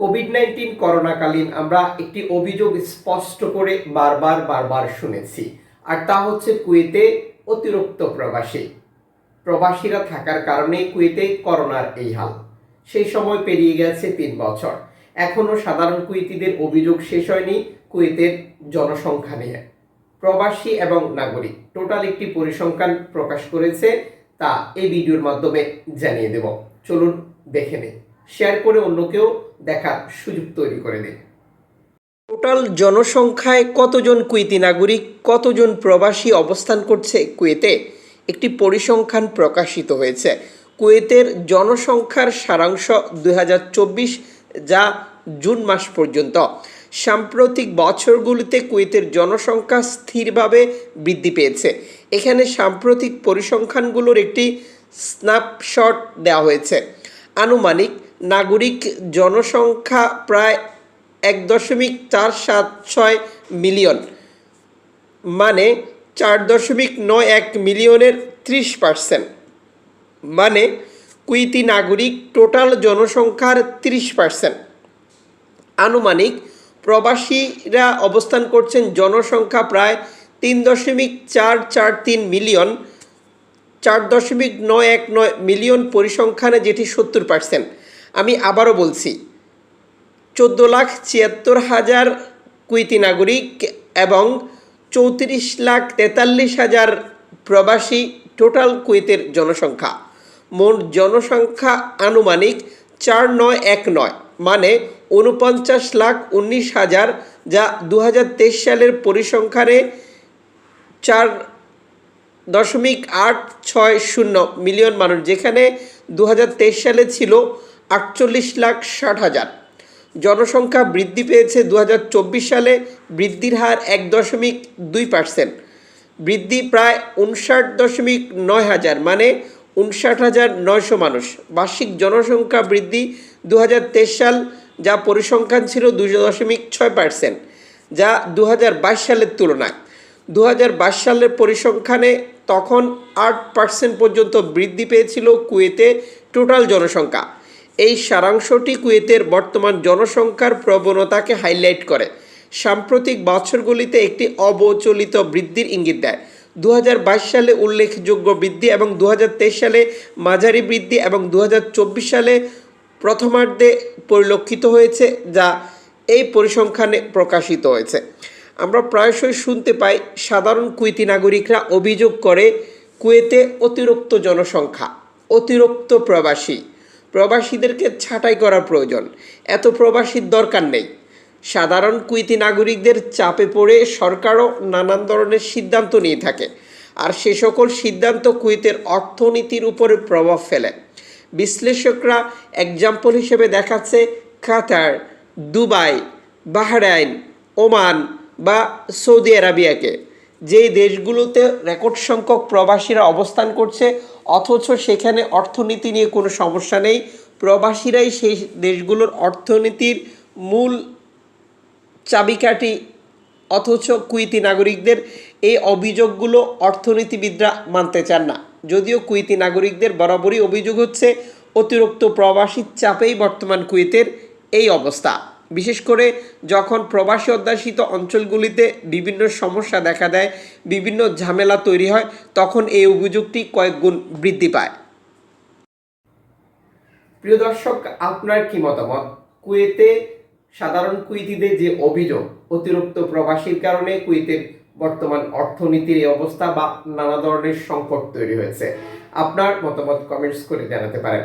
Covid nineteen করোনাকালীন আমরা একটি অভিযোগ স্পষ্ট করে বারবার বারবার শুনেছি। আর তা হচ্ছে কুয়েতে অতিরিক্ত প্রবাসী। প্রবাসীরা থাকার কারণে কুয়েতে করোনার এই হাল। সেই সময় পেরিয়ে গেছে তিন বছর। এখনও সাধারণ কুয়েতিদের অভিযোগ শেষ হয়নি কুয়েতের জনসংখ্যা নিয়ে। প্রবাসী এবং নাগরিক, টোটাল একটি পরিসংখ্যান প্রকাশ করেছে, তা এই ভিডিওর মাধ্যমে জানিয়ে দেব। চলুন দেখে নিন শেয়ার করে অন্যকেও দেখার সুযোগ তৈরি করে দিন টোটাল জনসংখ্যায় কতজন কুয়েতি নাগরিক, কতজন প্রবাসী অবস্থান করছে কুয়েতে? একটি পরিসংখ্যান প্রকাশিত হয়েছে। কুয়েতের জনসংখ্যার সারাংশ দু হাজার চব্বিশ, যা জুন মাস পর্যন্ত। সাম্প্রতিক বছরগুলিতে কুয়েতের জনসংখ্যা স্থিরভাবে বৃদ্ধি পেয়েছে। এখানে সাম্প্রতিক পরিসংখ্যানগুলোর একটি স্ন্যাপশট দেওয়া হয়েছে। আনুমানিক নাগরিক জনসংখ্যা প্রায় এক দশমিক চার সাত ছয় মিলিয়ন মানে চার দশমিক নয় এক মিলিয়নের ত্রিশ পার্সেন্ট মানে কুইতি নাগরিক টোটাল জনসংখ্যার ত্রিশ পার্সেন্ট। আনুমানিক প্রবাসীরা অবস্থান করছেন জনসংখ্যা প্রায় তিন দশমিক চার চার তিন মিলিয়ন, চার দশমিক নয় এক নয় মিলিয়ন পরিসংখ্যানে, যেটি সত্তর পার্সেন্ট। আমি আবারও বলছি, চোদ্দ লাখ ছিয়াত্তর হাজার কুইতি নাগরিক এবং চৌত্রিশ লাখ তেতাল্লিশ হাজার প্রবাসী টোটাল কুয়েতের জনসংখ্যা। মোট জনসংখ্যা আনুমানিক চার নয় এক নয় মানে উনপঞ্চাশ লাখ উনিশ হাজার, যা দু হাজার তেইশ সালের পরিসংখ্যানে চার দশমিক আট ছয় শূন্য মিলিয়ন মানুষ, যেখানে দু হাজার তেইশ সালে ছিল আটচল্লিশ লাখ ষাট হাজার। জনসংখ্যা বৃদ্ধি পেয়েছে দু হাজার চব্বিশ সালে, বৃদ্ধির হার এক দশমিক দুই পার্সেন্ট। বৃদ্ধি প্রায় উনষাট দশমিক নয় হাজার মানে উনষাট হাজার নয়শো মানুষ। বার্ষিক জনসংখ্যা বৃদ্ধি দু হাজার তেইশ সাল, যা পরিসংখ্যান ছিল দুই দশমিক ছয় পার্সেন্ট, যা দু হাজার বাইশ সালের তুলনায়। দু হাজার বাইশ সালের পরিসংখ্যানে তখন আট পার্সেন্ট পর্যন্ত বৃদ্ধি পেয়েছিল কুয়েতে টোটাল জনসংখ্যা। এই সারাংশটি কুয়েতের বর্তমান জনসংখ্যার প্রবণতাকে হাইলাইট করে। সাম্প্রতিক বছরগুলিতে একটি অবচলিত বৃদ্ধির ইঙ্গিত দেয়। দু হাজার বাইশ সালে উল্লেখযোগ্য বৃদ্ধি এবং দু হাজার তেইশ সালে মাঝারি বৃদ্ধি এবং দু হাজার চব্বিশ সালে প্রথমার্ধে পরিলক্ষিত হয়েছে, যা এই পরিসংখ্যানে প্রকাশিত হয়েছে। আমরা প্রায়শই শুনতে পাই, সাধারণ কুয়েতি নাগরিকরা অভিযোগ করে কুয়েতে অতিরিক্ত জনসংখ্যা, অতিরিক্ত প্রবাসী। প্রবাসীদেরকে ছাঁটাই করার প্রয়োজন। এত প্রবাসীর দরকার নেই। সাধারণ কুইতি নাগরিকদের চাপে পড়ে সরকারও নানান ধরনের সিদ্ধান্ত নিয়ে থাকে। আর সে সকল সিদ্ধান্ত কুইতের অর্থনীতির উপরে প্রভাব ফেলে। বিশ্লেষকরা এক্সাম্পল হিসেবে দেখাচ্ছে কাতার, দুবাই, বাহরাইন, ওমান বা সৌদি আরাবিয়াকে। যেই দেশগুলোতে রেকর্ড সংখ্যক প্রবাসীরা অবস্থান করছে, অথচ সেখানে অর্থনীতি নিয়ে কোনো সমস্যা নেই, প্রবাসীরাই সেই দেশগুলোর অর্থনীতির মূল চাবিকাঠি, অথচ কুইতি নাগরিকদের এই অভিযোগগুলো অর্থনীতিবিদরা মানতে চান না। যদিও কুইতি নাগরিকদের বরাবরই অভিযোগ হচ্ছে, অতিরিক্ত প্রবাসীর চাপেই বর্তমান কুয়েতের এই অবস্থা। বিশেষ করে যখন প্রবাসী অধ্যাসিত অঞ্চলগুলিতে বিভিন্ন সমস্যা দেখা দেয়, বিভিন্ন ঝামেলা তৈরি হয়, তখন এই অভিযোগটি কয়েক গুণ বৃদ্ধি পায়। প্রিয় দর্শক, আপনার কি মতামত? কুয়েতে সাধারণ কুইতিদের যে অভিযোগ, অতিরিক্ত প্রবাসীর কারণে কুয়েতের বর্তমান অর্থনীতির এই অবস্থা বা নানা ধরনের সংকট তৈরি হয়েছে। আপনার মতামত কমেন্টস করে জানাতে পারেন।